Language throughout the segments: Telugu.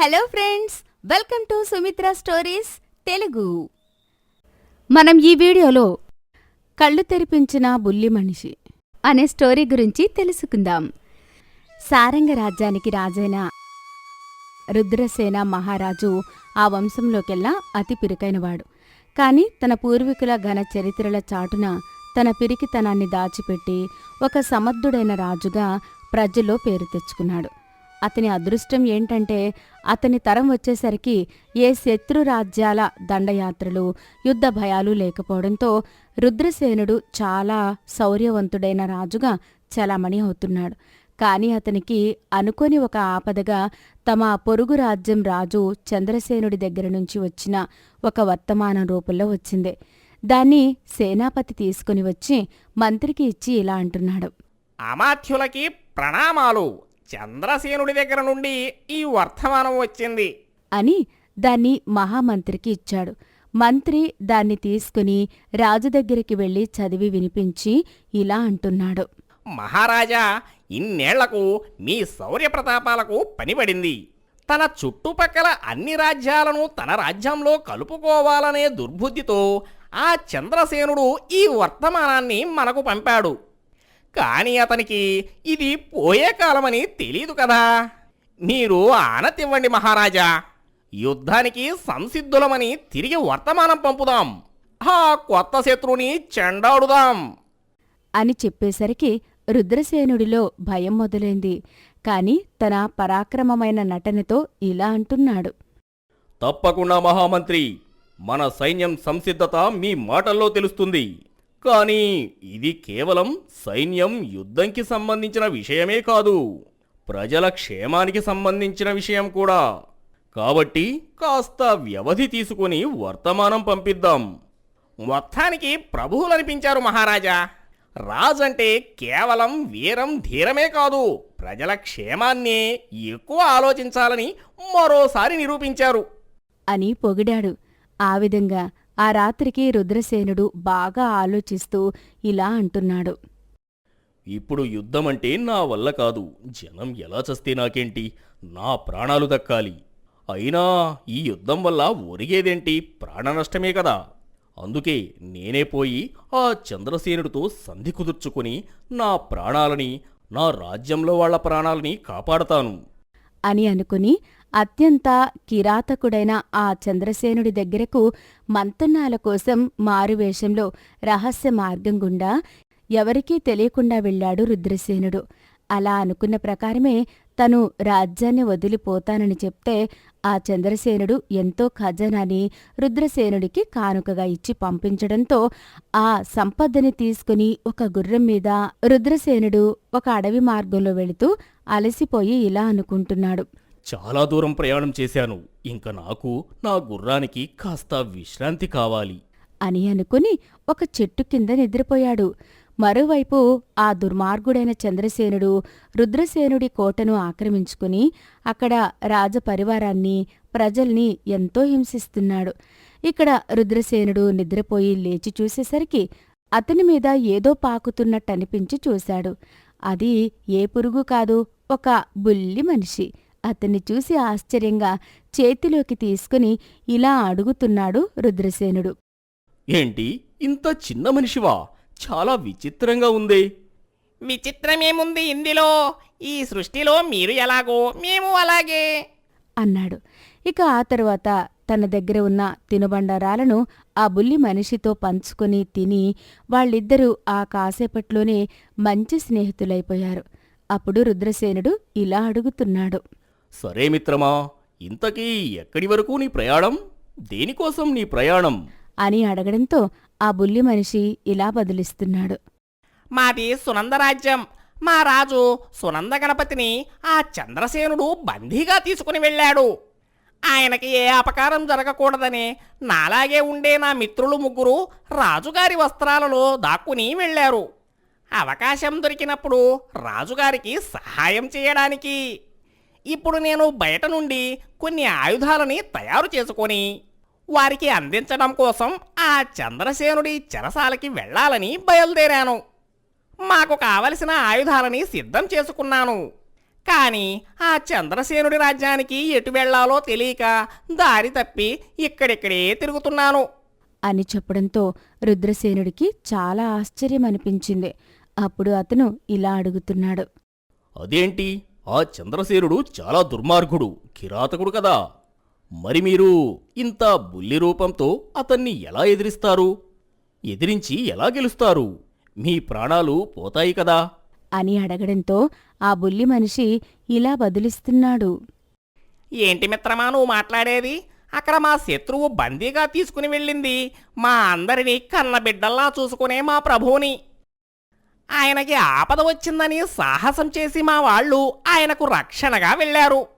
Hello friends welcome to Sumitra stories Telugu మనం ఈ వీడియోలో కళ్ళు తెరిపించిన బుల్లి మనిషి అనే స్టోరీ గురించి తెలుసుకుందాం. సారంగ రాజ్యానికి రాజైన రుద్రసేన మహారాజు ఆ వంశంలోకెల్లా అతి పిరికైనవాడు. కానీ తన పూర్వీకుల ఘన చరిత్రల చాటున తన పిరికితనాన్ని దాచిపెట్టి ఒక సమర్థుడైన రాజుగా ప్రజల్లో పేరు తెచ్చుకున్నాడు. అతని అదృష్టం ఏంటంటే అతని తరం వచ్చేసరికి ఏ శత్రు రాజ్యాల దండయాత్రలు యుద్ధ భయాలు లేకపోవడంతో రుద్రసేనుడు చాలా శౌర్యవంతుడైన రాజుగా చలామణి అవుతున్నాడు. కానీ అతనికి అనుకోని ఒక ఆపదగా తమ పొరుగు రాజ్యం రాజు చంద్రసేనుడి దగ్గర నుంచి వచ్చిన ఒక వర్తమానం రూపంలో వచ్చింది. దాన్ని సేనాపతి తీసుకుని వచ్చి మంత్రికి ఇచ్చి ఇలా అంటున్నాడు. అమాత్యులకి ప్రణామాలు. చంద్రసేనుడి దగ్గర నుండి ఈ వర్తమానం వచ్చింది. అని దాన్ని మహామంత్రికి ఇచ్చాడు. మంత్రి దాన్ని తీసుకుని రాజు దగ్గరికి వెళ్ళి చదివి వినిపించి ఇలా అంటున్నాడు. మహారాజా ఇన్నేళ్ళకు మీ శౌర్య ప్రతాపాలకు పనిపడింది. తన చుట్టుపక్కల అన్ని రాజ్యాలను తన రాజ్యంలో కలుపుకోవాలనే దుర్బుద్ధితో ఆ చంద్రసేనుడు ఈ వర్తమానాన్ని మనకు పంపాడు. కానీ అతనికి ఇది పోయే కాలమని తెలీదు కదా. మీరు ఆనతివ్వండి మహారాజా. యుద్ధానికి సంసిద్ధులమని తిరిగి వర్తమానం పంపుదాం. ఆ కొత్త శత్రుని చెండాడుదాం. అని చెప్పేసరికి రుద్రసేనుడిలో భయం మొదలైంది. కాని తన పరాక్రమమైన నటనతో ఇలా అంటున్నాడు. తప్పకుండా మహామంత్రి మన సైన్యం సంసిద్ధత మీ మాటల్లో తెలుస్తుంది. కానీ ఇది కేవలం సైన్యం యుద్ధంకి సంబంధించిన విషయమే కాదు. ప్రజల క్షేమానికి సంబంధించిన విషయం కూడా. కాబట్టి కాస్త వ్యవధి తీసుకుని వర్తమానం పంపిద్దాం. మొత్తానికి ప్రభువులనిపించారు మహారాజా. రాజంటే కేవలం వీరం ధీరమే కాదు. ప్రజల క్షేమాన్ని ఎక్కువ ఆలోచించాలని మరోసారి నిరూపించారు. అని పొగిడాడు. ఆ విధంగా ఆ రాత్రికి రుద్రసేనుడు బాగా ఆలోచిస్తూ ఇలా అంటున్నాడు. ఇప్పుడు యుద్ధం అంటే నా వల్ల కాదు. జనం ఎలా చస్తే నాకేంటి? నా ప్రాణాలు దక్కాలి. అయినా ఈ యుద్ధం వల్ల ఒరిగేదేంటి? ప్రాణ నష్టమే కదా. అందుకే నేనే పోయి ఆ చంద్రసేనుడితో సంధి కుదుర్చుకుని నా ప్రాణాలని నా రాజ్యంలో వాళ్ళ ప్రాణాలని కాపాడతాను. అని అనుకుని అత్యంత కిరాతకుడైన ఆ చంద్రసేనుడి దగ్గరకు మంతన్నాల కోసం మారువేషంలో రహస్య మార్గం గుండా ఎవరికీ తెలియకుండా వెళ్ళాడు రుద్రసేనుడు. అలా అనుకున్న ప్రకారమే తను రాజ్యాన్ని వదిలిపోతానని చెప్తే ఆ చంద్రసేనుడు ఎంతో ఖజానాని రుద్రసేనుడికి కానుకగా ఇచ్చి పంపించడంతో ఆ సంపదని తీసుకుని ఒక గుర్రం మీద రుద్రసేనుడు ఒక అడవి మార్గంలో వెళుతూ అలసిపోయి ఇలా అనుకుంటున్నాడు. చాలా దూరం ప్రయాణం చేశాను. ఇంక నాకు నా గుర్రానికి కాస్త విశ్రాంతి కావాలి. అని అనుకుని ఒక చెట్టు కింద నిద్రపోయాడు. మరోవైపు ఆ దుర్మార్గుడైన చంద్రసేనుడు రుద్రసేనుడి కోటను ఆక్రమించుకుని అక్కడ రాజపరివారాన్ని ప్రజల్ని ఎంతో హింసిస్తున్నాడు. ఇక్కడ రుద్రసేనుడు నిద్రపోయి లేచి చూసేసరికి అతని మీద ఏదో పాకుతున్నట్టనిపించి చూశాడు. అది ఏ పురుగు కాదు ఒక బుల్లి మనిషి. అతన్ని చూసి ఆశ్చర్యంగా చేతిలోకి తీసుకుని ఇలా అడుగుతున్నాడు రుద్రసేనుడు. ఏంటి? ఇంత చిన్న మనిషివా? చాలా విచిత్రంగా ఉంది. విచిత్రమేముంది ఇందులో? ఈ సృష్టిలో మీరు ఎలాగో మేము అలాగే. అన్నాడు. ఇక ఆ తరువాత తన దగ్గర ఉన్న తినుబండారాలను ఆ బుల్లి మనిషితో పంచుకొని తిని వాళ్ళిద్దరూ ఆ కాసేపట్లోనే మంచి స్నేహితులైపోయారు. అప్పుడు రుద్రసేనుడు ఇలా అడుగుతున్నాడు. సరే మిత్రమా ఇంతకీ ఎక్కడి వరకు నీ ప్రయాణం? దేనికోసం నీ ప్రయాణం? అని అడగడంతో ఆ బుల్లి మనిషి ఇలా బదులిస్తున్నాడు. మాది సునందరాజ్యం మా రాజు సునంద గణపతిని ఆ చంద్రసేనుడు బందీగా తీసుకుని వెళ్ళాడు. ఆయనకి ఏ అపకారం జరగకూడదని నాలాగే ఉండే నా మిత్రులు ముగ్గురు రాజుగారి వస్త్రాలలో దాక్కుని వెళ్ళారు. అవకాశం దొరికినప్పుడు రాజుగారికి సహాయం చేయడానికి. ఇప్పుడు నేను బయట నుండి కొన్ని ఆయుధాలని తయారు చేసుకొని వారికి అందించడం కోసం ఆ చంద్రసేనుడి చెరసాలకి వెళ్ళాలని బయలుదేరాను. మాకు కావలసిన ఆయుధాలని సిద్ధం చేసుకున్నాను. కాని ఆ చంద్రసేనుడి రాజ్యానికి ఎటు వెళ్ళాలో తెలియక దారి తప్పి ఇక్కడిక్కడే తిరుగుతున్నాను. అని చెప్పడంతో రుద్రసేనుడికి చాలా ఆశ్చర్యం అనిపించింది అప్పుడు అతను ఇలా అడుగుతున్నాడు. అదేంటి? ఆ చంద్రసేనుడు చాలా దుర్మార్గుడు కిరాతకుడు కదా. మరి మీరు ఇంత బుల్లి రూపంతో అతన్ని ఎలా ఎదిరిస్తారు? ఎదిరించి ఎలా గెలుస్తారు? మీ ప్రాణాలు పోతాయి కదా. అని అడగడంతో ఆ బుల్లి మనిషి ఇలా బదులిస్తున్నాడు. ఏంటి మిత్రమా నువ్వు మాట్లాడేది? అక్కడ మా శత్రువు బందీగా తీసుకుని వెళ్ళింది. మా అందరినీ కన్నబిడ్డల్లా చూసుకునే మా ప్రభువుని. ఆయనకి ఆపద వచ్చిందని సాహసం చేసి మా వాళ్ళు ఆయనకు రక్షణగా వెళ్ళారు.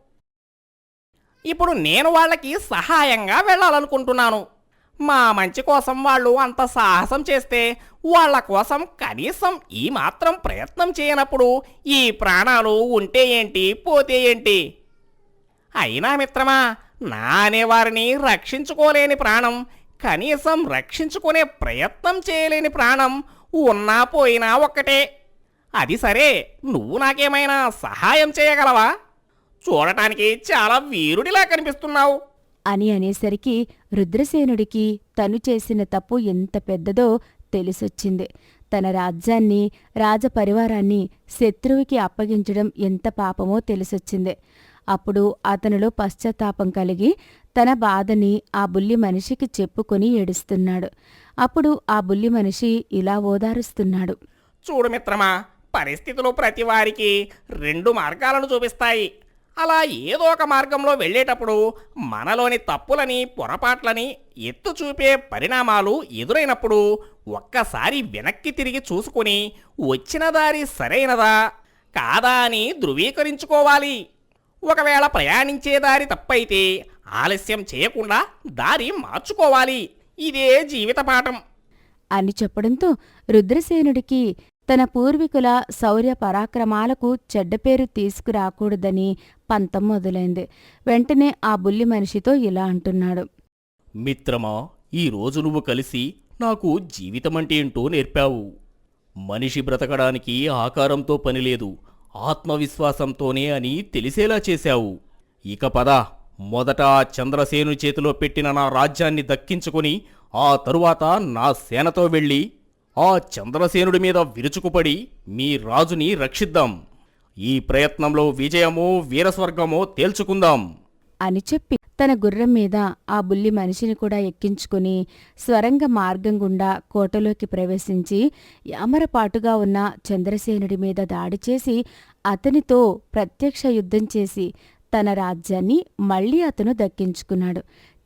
ఇప్పుడు నేను వాళ్ళకి సహాయంగా వెళ్ళాలనుకుంటున్నాను. మా మంచి కోసం వాళ్ళు అంత సాహసం చేస్తే వాళ్ళ కోసం కనీసం ఈ మాత్రం ప్రయత్నం చేయనప్పుడు ఈ ప్రాణాలు ఉంటే ఏంటి పోతే ఏంటి? అయినా మిత్రమా నా అనేవారిని రక్షించుకోలేని ప్రాణం కనీసం రక్షించుకునే ప్రయత్నం చేయలేని ప్రాణం ఉన్నా పోయినా ఒక్కటే. అది సరే నువ్వు నాకేమైనా సహాయం చేయగలవా? చూడటానికి చాలా వీరుడిలా కనిపిస్తున్నావు. అని అనేసరికి రుద్రసేనుడికి తను చేసిన తప్పు ఎంత పెద్దదో తెలిసొచ్చింది. తన రాజ్యాన్ని రాజపరివారాన్ని శత్రువుకి అప్పగించడం ఎంత పాపమో తెలిసొచ్చింది. అప్పుడు అతనిలో పశ్చాత్తాపం కలిగి తన బాధని ఆ బుల్లి మనిషికి చెప్పుకొని ఏడుస్తున్నాడు. అప్పుడు ఆ బుల్లి మనిషి ఇలా ఓదారుస్తున్నాడు. చూడు మిత్రమా పరిస్థితులు ప్రతి వారికి రెండు మార్గాలను చూపిస్తాయి. అలా ఏదో ఒక మార్గంలో వెళ్ళేటప్పుడు మనలోని తప్పులని పొరపాట్లని ఎత్తు చూపే పరిణామాలు ఎదురైనప్పుడు ఒక్కసారి వెనక్కి తిరిగి చూసుకుని వచ్చిన దారి సరైనదా కాదా అని ధృవీకరించుకోవాలి. ఒకవేళ ప్రయాణించే దారి తప్పైతే ఆలస్యం చేయకుండా దారి మార్చుకోవాలి. ఇదే జీవిత పాఠం అని చెప్పడంతో రుద్రసేనుడికి తన పూర్వీకుల శౌర్య పరాక్రమాలకు చెడ్డ పేరు తీసుకురాకూడదని పంతం మొదలైంది. వెంటనే ఆ బుల్లి మనిషితో ఇలా అంటున్నాడు. మిత్రమా ఈ రోజు నువ్వు కలిసి నాకు జీవితమంటే ఏంటో నేర్పావు. మనిషి బ్రతకడానికి ఆకారంతో పనిలేదు ఆత్మవిశ్వాసంతోనే అని తెలిసేలా చేశావు. ఇక పద. మొదట చంద్రసేను చేతిలో పెట్టిన నా రాజ్యాన్ని దక్కించుకుని ఆ తరువాత నా సేనతో వెళ్ళి ఆ చంద్రసేనుడి మీద విరుచుకుపడి మీ రాజుని రక్షిద్దాం. ఈ ప్రయత్నంలో విజయమో వీరస్వర్గమో తేల్చుకుందాం. అని చెప్పి తన గుర్రం మీద ఆ బుల్లి మనిషిని కూడా ఎక్కించుకుని స్వరంగ మార్గం గుండా కోటలోకి ప్రవేశించి యామరపాటుగా ఉన్న చంద్రసేనుడి మీద దాడి చేసి అతనితో ప్రత్యక్ష యుద్ధం చేసి తన రాజ్యాన్ని మళ్ళీ అతను దక్కించుకున్నాడు.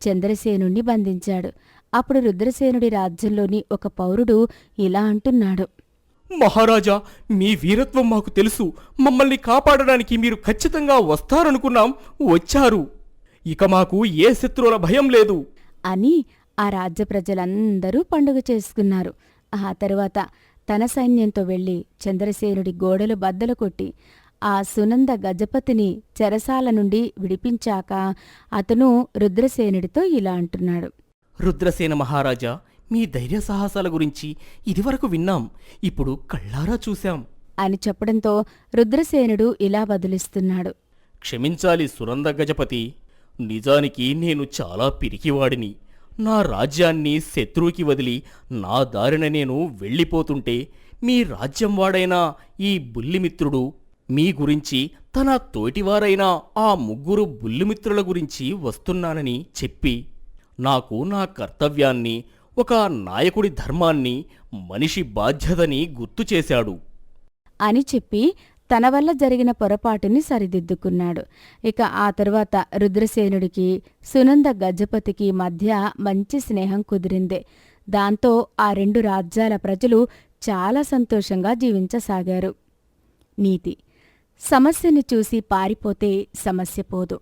చంద్రసేనుణ్ణి బంధించాడు. అప్పుడు రుద్రసేనుడి రాజ్యంలోని ఒక పౌరుడు ఇలా అంటున్నాడు. మహారాజా మీ వీరత్వం మాకు తెలుసు. మమ్మల్ని కాపాడడానికి మీరు ఖచ్చితంగా వస్తారనుకున్నాం. వచ్చారు. ఇక మాకు ఏ శత్రువుల భయం లేదు. అని ఆ రాజ్య ప్రజలందరూ పండుగ చేసుకున్నారు. ఆ తరువాత తన సైన్యంతో వెళ్ళి చంద్రసేనుడి గోడలు బద్దలు కొట్టి ఆ సునంద గజపతిని చెరసాల నుండి విడిపించాక అతను రుద్రసేనుడితో ఇలా అంటున్నాడు. రుద్రసేన మహారాజా మీ ధైర్య సాహసాల గురించి ఇదివరకు విన్నాం ఇప్పుడు కళ్ళారా చూశాం. అని చెప్పడంతో రుద్రసేనుడు ఇలా బదులిస్తున్నాడు క్షమించాలి సురంద గజపతి నిజానికి నేను చాలా పిరికివాడిని. నా రాజ్యాన్ని శత్రువుకి వదిలి నా దారిన నేను వెళ్ళిపోతుంటే మీ రాజ్యం వాడైన ఈ బుల్లిమిత్రుడు మీ గురించి తన తోటివారైన ఆ ముగ్గురు బుల్లిమిత్రుల గురించి వస్తున్నానని చెప్పి నాకు నా కర్తవ్యాన్ని ఒక నాయకుడి ధర్మాన్ని మనిషి బాధ్యతని గుర్తు చేశాడు. అని చెప్పి తన వల్ల జరిగిన పొరపాటుని సరిదిద్దుకున్నాడు. ఇక ఆ తరువాత రుద్రసేనుడికి సునంద గజపతికి మధ్య మంచి స్నేహం కుదిరింది. దాంతో ఆ రెండు రాజ్యాల ప్రజలు చాలా సంతోషంగా జీవించసాగారు. నీతి సమస్యని చూసి పారిపోతే సమస్య పోదు.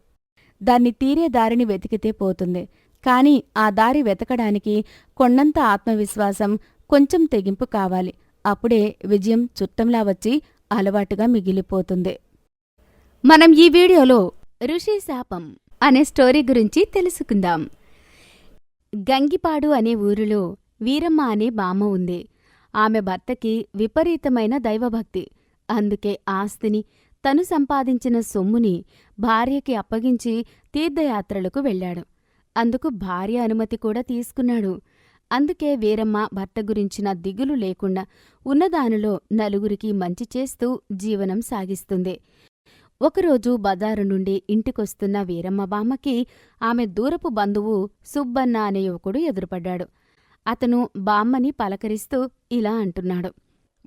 దాన్ని తీరే దారిని వెతికితే పోతుంది. కాని ఆ దారి వెతకడానికి కొండంత ఆత్మవిశ్వాసం కొంచెం తెగింపు కావాలి. అప్పుడే విజయం చుట్టంలా వచ్చి అలవాటుగా మిగిలిపోతుంది. మనం ఈ వీడియోలో ఋషి శాపం అనే స్టోరీ గురించి తెలుసుకుందాం. గంగిపాడు అనే ఊరిలో వీరమ్మ అనే బామ్మ ఉంది. ఆమె భర్తకి విపరీతమైన దైవభక్తి. అందుకే ఆస్తిని తను సంపాదించిన సొమ్ముని భార్యకి అప్పగించి తీర్థయాత్రలకు వెళ్ళాడు. అందుకు భార్య అనుమతి కూడా తీసుకున్నాడు. అందుకే వీరమ్మ భర్త గురించిన దిగులు లేకుండా ఉన్నదానిలో నలుగురికి మంచి చేస్తూ జీవనం సాగిస్తుంది. ఒకరోజు బజారు నుండి ఇంటికొస్తున్న వీరమ్మ బామ్మకి ఆమె దూరపు బంధువు సుబ్బన్న అనే యువకుడు ఎదురుపడ్డాడు. అతను బామ్మని పలకరిస్తూ ఇలా అంటున్నాడు.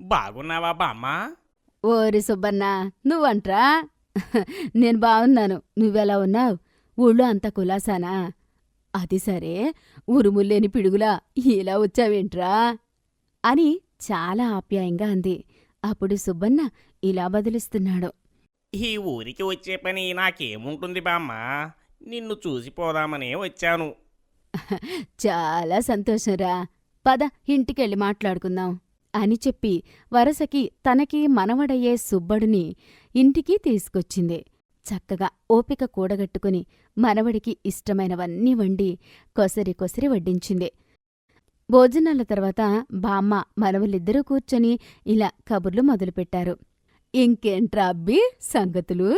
బాగున్నావా బామ్మ? ఓరి సుబ్బన్న నువ్వంట్రా? నేను బావున్నాను. నువ్వెలా ఉన్నావు? ఊళ్ళో అంత కులాసానా? అది సరే. ఉరుముల్లేని పిడుగులా ఇలా వచ్చావేంట్రా? అని చాలా ఆప్యాయంగా అంది. అప్పుడు సుబ్బన్న ఇలా బదిలిస్తున్నాడు. ఈ ఊరికి వచ్చే పని నాకేముంటుంది బామ్మ? నిన్ను చూసిపోదామనే వచ్చాను. చాలా సంతోషంరా. పద ఇంటికెళ్ళి మాట్లాడుకుందాం. అని చెప్పి వరసకి తనకి మనవడయ్యే సుబ్బడుని ఇంటికి తీసుకొచ్చింది. చక్కగా ఓపిక కూడగట్టుకుని మనవడికి ఇష్టమైనవన్నీ వండి కొసరి కొసరి వడ్డించింది. భోజనాల తర్వాత బామ్మ మనవలిద్దరూ కూర్చొని ఇలా కబుర్లు మొదలుపెట్టారు. ఇంకేంట్రా అబ్బి సంగతులు?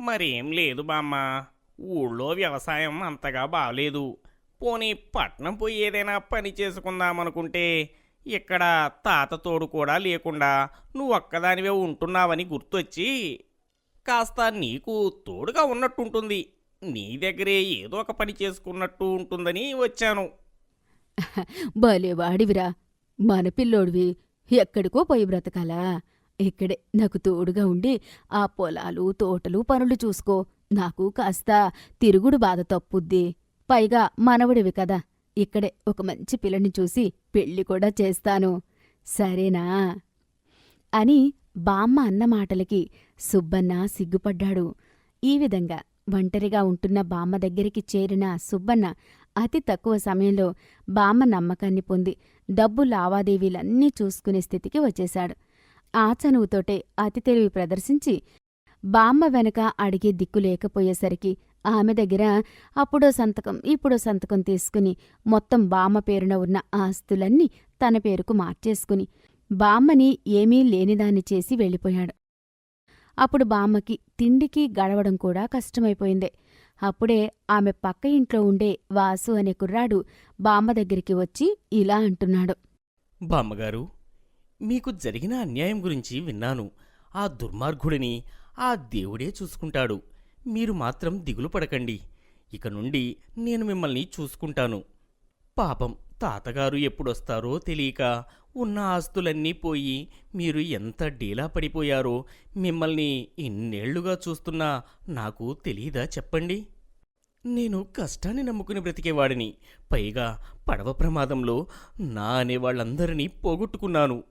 మరేం లేదు బామ్మ. ఊళ్ళో వ్యవసాయం అంతగా బాగలేదు పోనీ పట్నం పోయి ఏదైనా పని చేసుకుందామనుకుంటే ఇక్కడ తాత తోడు కూడా లేకుండా నువ్వు ఒక్కదానివే ఉంటున్నావని గుర్తొచ్చి కాస్త నీకు తోడుగా ఉన్నట్టుంటుంది. నీ దగ్గరే ఏదో ఒక పని చేసుకున్నట్టు ఉంటుందని వచ్చాను. భలేవాడివిరా మన పిల్లోడివి ఎక్కడికో పోయి బ్రతకాలా? ఇక్కడే నాకు తోడుగా ఉండి ఆ పొలాలు తోటలు పనులు చూసుకో. నాకు కాస్త తిరుగుడు బాధ తప్పుద్ది. పైగా మనవడివి కదా. ఇక్కడే ఒక మంచి పిల్లని చూసి పెళ్ళి కూడా చేస్తాను. సరేనా? అని బామ్మ అన్న మాటలకి సుబ్బన్న సిగ్గుపడ్డాడు. ఈ విధంగా ఒంటరిగా ఉంటున్న బామ్మ దగ్గరికి చేరిన సుబ్బన్న అతి తక్కువ సమయంలో బామ్మ నమ్మకాన్ని పొంది డబ్బు లావాదేవీలన్నీ చూసుకునే స్థితికి వచ్చేశాడు. ఆ చనువుతోటే అతి తెలివి ప్రదర్శించి బామ్మ వెనక అడిగే దిక్కు లేకపోయేసరికి ఆమె దగ్గర అప్పుడో సంతకం ఇప్పుడో సంతకం తీసుకుని మొత్తం బామ్మ పేరున ఉన్న ఆస్తులన్నీ తన పేరుకు మార్చేసుకుని బామ్మని ఏమీ లేనిదాన్ని చేసి వెళ్ళిపోయాడు. అప్పుడు బామ్మకి తిండికి గడవడం కూడా కష్టమైపోయింది. అప్పుడే ఆమె పక్క ఇంట్లో ఉండే వాసు అనే కుర్రాడు బామ్మ దగ్గరికి వచ్చి ఇలా అంటున్నాడు. బామ్మగారు మీకు జరిగిన అన్యాయం గురించి విన్నాను. ఆ దుర్మార్గుడిని ఆ దేవుడే చూసుకుంటాడు. మీరు మాత్రం దిగులు పడకండి. ఇక నుండి నేను మిమ్మల్ని చూసుకుంటాను. పాపం తాతగారు ఎప్పుడొస్తారో తెలియక ఉన్న ఆస్తులన్నీ పోయి మీరు ఎంత డీలా పడిపోయారో మిమ్మల్ని ఇన్నేళ్ళుగా చూస్తున్నా నాకు తెలీదా చెప్పండి. నేను కష్టాన్ని నమ్ముకుని బ్రతికేవాడిని. పైగా పడవ ప్రమాదంలో నా అనే వాళ్ళందరినీ పోగొట్టుకున్నాను.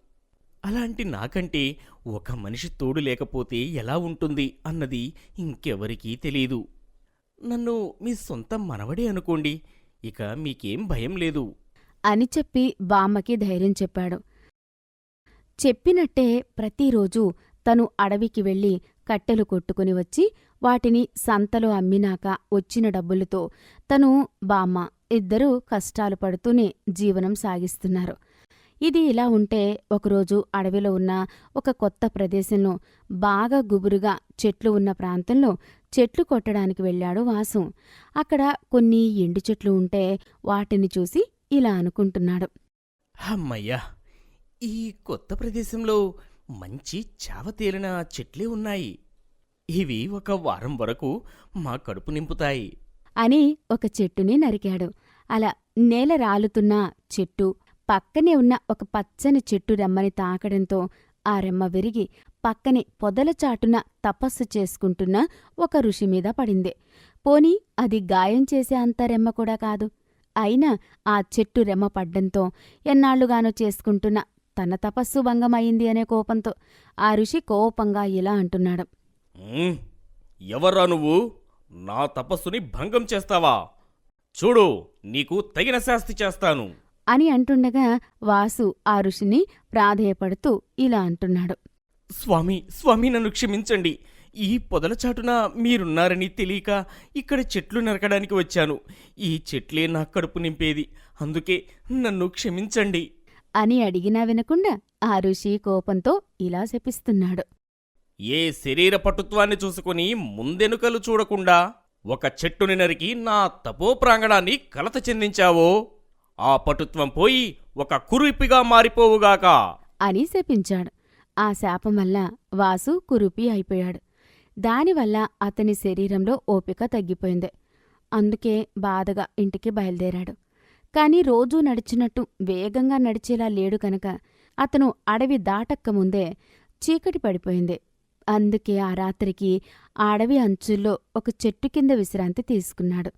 అలాంటి నాకంటే ఒక మనిషి తోడు లేకపోతే ఎలా ఉంటుంది అన్నది ఇంకెవరికీ తెలీదు. నన్ను మీ సొంత మనవడే అనుకోండి ఇక మీకేం భయం లేదు. అని చెప్పి బామ్మకి ధైర్యం చెప్పాడు. చెప్పినట్టే ప్రతిరోజు తను అడవికి వెళ్ళి కట్టెలు కొట్టుకుని వచ్చి వాటిని సంతలో అమ్మినాక వచ్చిన డబ్బులతో తను బామ్మ ఇద్దరూ కష్టాలు పడుతూనే జీవనం సాగిస్తున్నారు. ఇది ఇలా ఉంటే ఒకరోజు అడవిలో ఉన్న ఒక కొత్త ప్రదేశంలో బాగా గుబురుగా చెట్లు ఉన్న ప్రాంతంలో చెట్లు కొట్టడానికి వెళ్ళాడు వాసు. అక్కడ కొన్ని ఎండు చెట్లు ఉంటే వాటిని చూసి ఇలా అనుకుంటున్నాడు. అమ్మయ్యా! ఈ కొత్త ప్రదేశంలో మంచి చావ తేలిన చెట్లే ఉన్నాయి. ఇవి ఒక వారం వరకు మా కడుపు నింపుతాయి. అని ఒక చెట్టుని నరికాడు. అలా నేల రాలుతున్న చెట్టు పక్కనే ఉన్న ఒక పచ్చని చెట్టు రెమ్మని తాకడంతో ఆ రెమ్మ విరిగి పక్కనే పొదల చాటున తపస్సు చేసుకుంటున్న ఒక ఋషి మీద పడింది. పోనీ అది గాయం చేసే అంత రెమ్మ కూడా కాదు. అయినా ఆ చెట్టు రెమ్మ పడ్డంతో ఎన్నాళ్ళుగానో చేసుకుంటున్న తన తపస్సు భంగమైంది అనే కోపంతో ఆ ఋషి కోపంగా ఇలా అంటున్నాడు. ఉమ్, ఎవర్రా నువ్వు? నా తపస్సుని భంగం చేస్తావా? చూడు నీకు తగిన శాస్తి చేస్తాను. అని అంటుండగా వాసు ఆ ఋషిని ప్రాధేయపడుతూ ఇలా అంటున్నాడు. స్వామి స్వామి నన్ను క్షమించండి. ఈ పొదల చాటున మీరున్నారని తెలియక ఇక్కడ చెట్లు నరకడానికి వచ్చాను. ఈ చెట్లే నా కడుపు నింపేది. అందుకే నన్ను క్షమించండి. అని అడిగినా వినకుండా ఆ ఋషి కోపంతో ఇలా శపిస్తున్నాడు. ఏ శరీర పటుత్వాన్ని చూసుకుని ముందెనుకలు చూడకుండా ఒక చెట్టుని నరికి నా తపో ప్రాంగణాన్ని కలత చెందించావో? ఆ పటుత్వం పోయి ఒక కురిపిగా మారిపోవుగాక. అని శపించాడు. ఆ శాపం వల్ల వాసు కురుపి అయిపోయాడు. దానివల్ల అతని శరీరంలో ఓపిక తగ్గిపోయింది. అందుకే బాధగా ఇంటికి బయలుదేరాడు. కాని రోజూ నడిచినట్టు వేగంగా నడిచేలా లేడు కనుక అతను అడవి దాటక్క ముందే చీకటి పడిపోయింది. అందుకే ఆ రాత్రికి అడవి అంచుల్లో ఒక చెట్టు కింద విశ్రాంతి తీసుకున్నాడు.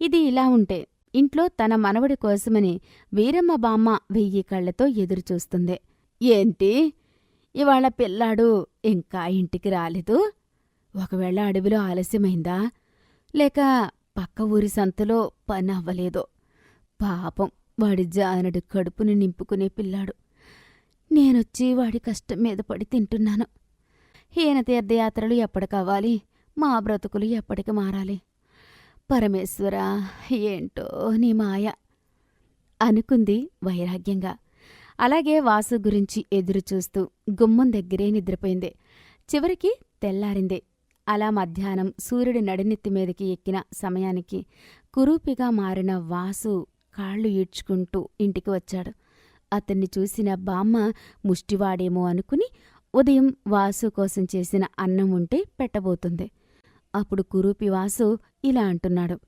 ఇది ఇలా ఉంటే ఇంట్లో తన మనవడి కోసమని వీరమ్మ బామ్మ వెయ్యి కళ్ళతో ఎదురుచూస్తుంది. ఏంటి? ఇవాళ పిల్లాడు ఇంకా ఇంటికి రాలేదు? ఒకవేళ అడవిలో ఆలస్యమైందా? లేక పక్క ఊరి సంతలో పని అవ్వలేదో పాపం వాడి జానడు కడుపుని నింపుకునే పిల్లాడు. నేనొచ్చి వాడి కష్టం మీద పడి తింటున్నాను. హీన తీర్థయాత్రలు ఎప్పటికవ్వాలి? మా బ్రతుకులు ఎప్పటికి మారాలి? పరమేశ్వరా ఏంటో నీ మాయ? అనుకుంది వైరాగ్యంగా. అలాగే వాసు గురించి ఎదురుచూస్తూ గుమ్మం దగ్గరే నిద్రపోయింది. చివరికి తెల్లారింది. అలా మధ్యాహ్నం సూర్యుడి నడినెత్తి మీదకి ఎక్కిన సమయానికి కురూపిగా మారిన వాసు కాళ్ళు ఈడ్చుకుంటూ ఇంటికి వచ్చాడు. అతన్ని చూసిన బామ్మ ముష్టివాడేమో అనుకుని ఉదయం వాసు కోసం చేసిన అన్నం ఉంటే పెట్టబోతుంది. అప్పుడు కురూపి వాసు ఇలా అంటున్నాడు.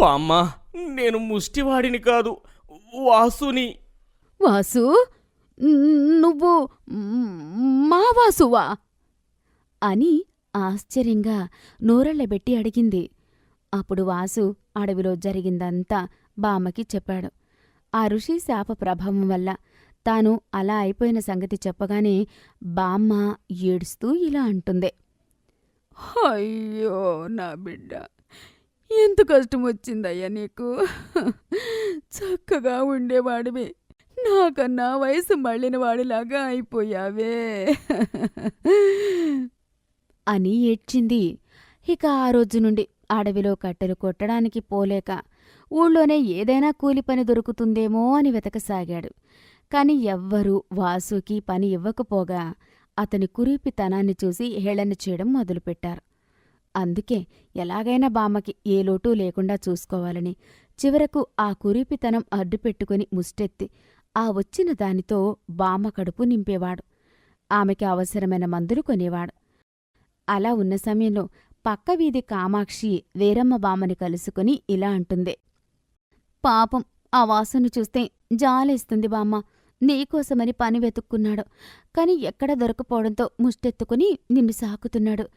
బామ్మ నేను ముష్టివాడిని కాదు వాసుని. వాసు నువ్వు మ్- మా వాసువా? అని ఆశ్చర్యంగా నోరెళ్ళబెట్టి అడిగింది. అప్పుడు వాసు అడవిలో జరిగిందంతా బామ్మకి చెప్పాడు. ఆ ఋషి శాప ప్రభావం వల్ల తాను అలా అయిపోయిన సంగతి చెప్పగానే బామ్మ ఏడుస్తూ ఇలా అంటుంది. అయ్యో నా బిడ్డ ఎంత కష్టం వచ్చిందయ్యా నీకు? చక్కగా ఉండేవాడివి. నాకన్నా వయసు మళ్ళినవాడిలాగా అయిపోయావే. అని ఏడ్చింది. ఇక ఆ రోజు నుండి అడవిలో కట్టెలు కొట్టడానికి పోలేక ఊళ్ళోనే ఏదైనా కూలి పని దొరుకుతుందేమో అని వెతకసాగాడు. కాని ఎవ్వరూ వాసుకి పని ఇవ్వకపోగా అతని కురీపితనాన్ని చూసి హేళన చేయడం మొదలుపెట్టారు. అందుకే ఎలాగైనా బామ్మకి ఏ లోటు లేకుండా చూసుకోవాలని చివరకు ఆ కురీపితనం అడ్డుపెట్టుకుని ముష్టెత్తి ఆ వచ్చిన దానితో బామ్మ కడుపు నింపేవాడు. ఆమెకి అవసరమైన మందులు కొనేవాడు. అలా ఉన్న సమయంలో పక్క వీధి కామాక్షి వేరమ్మ బామ్మని కలుసుకుని ఇలా అంటుంది. పాపం ఆ వాసన చూస్తే జాలేస్తుంది బామ్మ. నీకోసమని పని వెతుక్కున్నాడు. కాని ఎక్కడ దొరకపోవడంతో ముష్టెత్తుకుని నిన్ను సాకుతున్నాడు.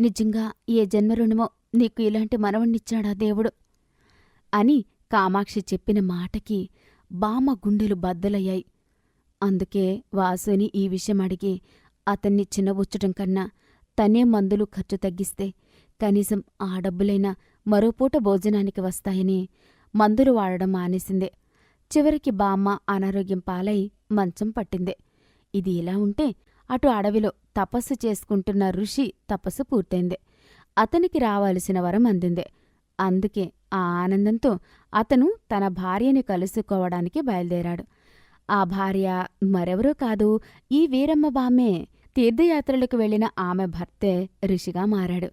నిజంగా ఏ జన్మ రుణమో నీకు ఇలాంటి మనవణ్ణిచ్చాడా దేవుడు? అని కామాక్షి చెప్పిన మాటకి బామ్మ గుండెలు బద్దలయ్యాయి. అందుకే వాసుని ఈ విషయం అడిగి అతన్ని చిన్నబుచ్చటం కన్నా తనే మందులు ఖర్చు తగ్గిస్తే కనీసం ఆ డబ్బులైనా మరోపూట భోజనానికి వస్తాయని మందులు వాడడం మానేసిందే. చివరికి బామ్మ అనారోగ్యం పాలై మంచం పట్టింది. ఇది ఇలా ఉంటే అటు అడవిలో తపస్సు చేసుకుంటున్న ఋషి తపస్సు పూర్తయింది. అతనికి రావాల్సిన వరం అందింది. అందుకే ఆ ఆనందంతో అతను తన భార్యని కలుసుకోవడానికి బయలుదేరాడు. ఆ భార్య మరెవరూ కాదు ఈ వీరమ్మ బామ్మే. తీర్థయాత్రలకు వెళ్ళిన ఆమె భర్తే ఋషిగా మారాడు.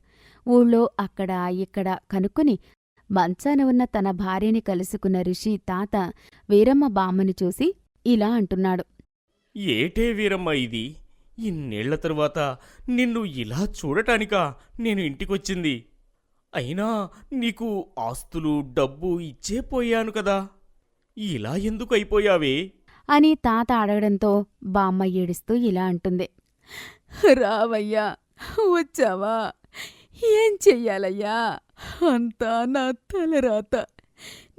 ఊళ్ళో అక్కడ ఇక్కడ కనుక్కుని మంచాన ఉన్న తన భార్యని కలుసుకున్న ఋషి తాత వీరమ్మ బామ్మని చూసి ఇలా అంటున్నాడు. ఏటే వీరమ్మ ఇది? ఇన్నేళ్ళ తరువాత నిన్ను ఇలా చూడటానికా నేను ఇంటికొచ్చింది. అయినా నీకు ఆస్తులు డబ్బు ఇచ్చే పోయాను కదా. ఇలా ఎందుకు అయిపోయావే అని తాత అడగడంతో బామ్మ ఏడుస్తూ ఇలా అంటుంది. రావయ్యా వచ్చావా? ఏం చెయ్యాలయ్యా? అంతా నా తలరాత.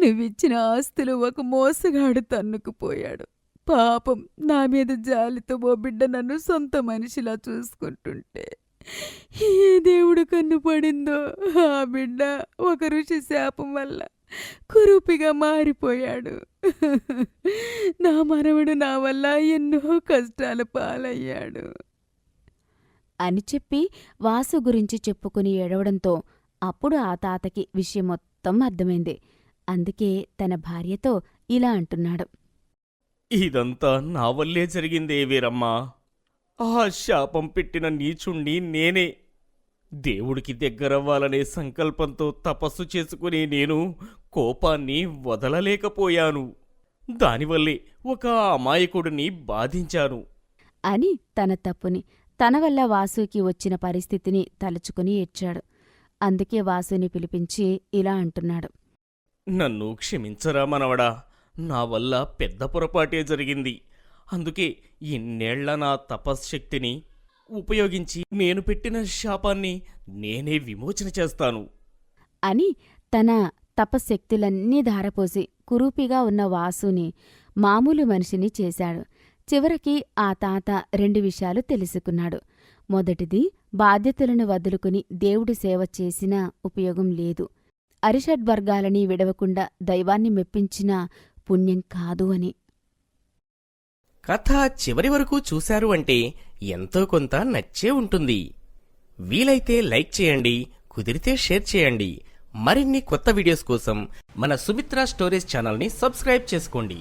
నువ్విచ్చిన ఆస్తులు ఒక మోసగాడు తన్నుకుపోయాడు. పాపం నా మీద జాలితో ఓ బిడ్డ నన్ను సొంత మనిషిలా చూసుకుంటుంటే. ఏ దేవుడు కన్ను పడిందో ఆ బిడ్డ ఒక ఋషి శాపం వల్ల కురూపిగా మారిపోయాడు. నా మనవడు నా వల్ల ఎన్నో కష్టాల పాలయ్యాడు. అని చెప్పి వాసు గురించి చెప్పుకుని ఏడవడంతో అప్పుడు ఆ తాతకి విషయం మొత్తం అర్థమైంది. అందుకే తన భార్యతో ఇలా అంటున్నాడు. ఇదంతా నా వల్లే జరిగిందే వీరమ్మా. ఆ శాపం పెట్టిన నీచుణ్ణి నేనే. దేవుడికి దగ్గరవ్వాలనే సంకల్పంతో తపస్సు చేసుకుని నేను కోపాన్ని వదలలేకపోయాను. దానివల్లే ఒక అమాయకుడిని బాధించాను. అని తన తప్పుని తన వల్ల వాసుకి వచ్చిన పరిస్థితిని తలుచుకుని ఏడ్చాడు. అందుకే వాసుని పిలిపించి ఇలా అంటున్నాడు. నన్ను క్షమించరా మనవడా నా వల్ల పెద్ద పొరపాటే జరిగింది. అందుకే ఇన్నేళ్ళ నా తపశ్శక్తిని ఉపయోగించి నేను పెట్టిన శాపాన్ని నేనే విమోచన చేస్తాను. అని తన తపశక్తులన్నీ ధారపోసి కురూపిగా ఉన్న వాసుని మామూలు మనిషిని చేశాడు. చివరికి ఆ తాత రెండు విషయాలు తెలుసుకున్నాడు. మొదటిది బాధ్యతలను వదులుకుని దేవుడి సేవ చేసినా ఉపయోగం లేదు. అరిషడ్వర్గాలని విడవకుండా దైవాన్ని మెప్పించినా పుణ్యం కాదు అని. కథ చివరి వరకు చూశారు అంటే ఎంతో కొంత నచ్చే ఉంటుంది. వీలైతే లైక్ చేయండి కుదిరితే షేర్ చేయండి. మరిన్ని కొత్త వీడియోస్ కోసం మన సుమిత్ర స్టోరీస్ ఛానల్ని సబ్స్క్రైబ్ చేసుకోండి.